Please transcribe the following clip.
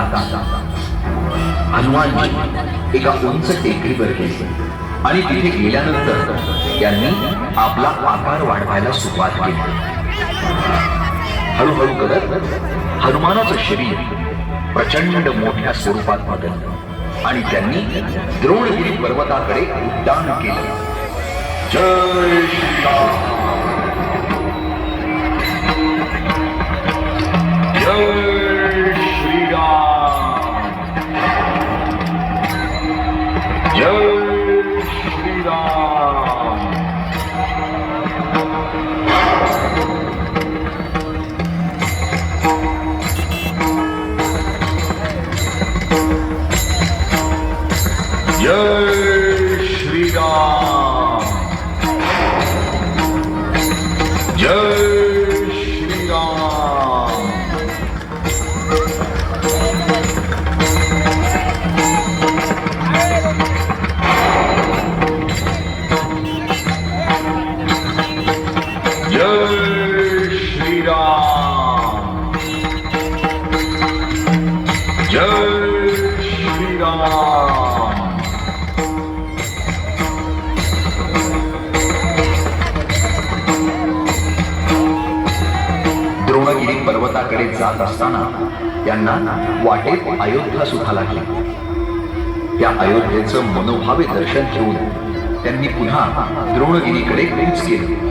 येतात हनुमानजी एका उंच टेकडीवर गेले. आणि तिथे गेल्यानंतर त्यांनी आपला आकार वाढवायला सुरुवात केली. हळूहळू करत हनुमानाचं शरीर प्रचंड मोठ्या स्वरूपात बदललं. आणि त्यांनी द्रोणगिरी पर्वताकडे उड्डाण केलं. जय श्रीराम. 열. जय श्रीराम। जय श्रीराम। द्रोणगिरी पर्वताकडे जात असताना त्यांना वाटेत अयोध्या सुद्धा लागली. त्या अयोध्येचं मनोभावे दर्शन घेऊन त्यांनी पुन्हा द्रोणगिरीकडे कूच केलं.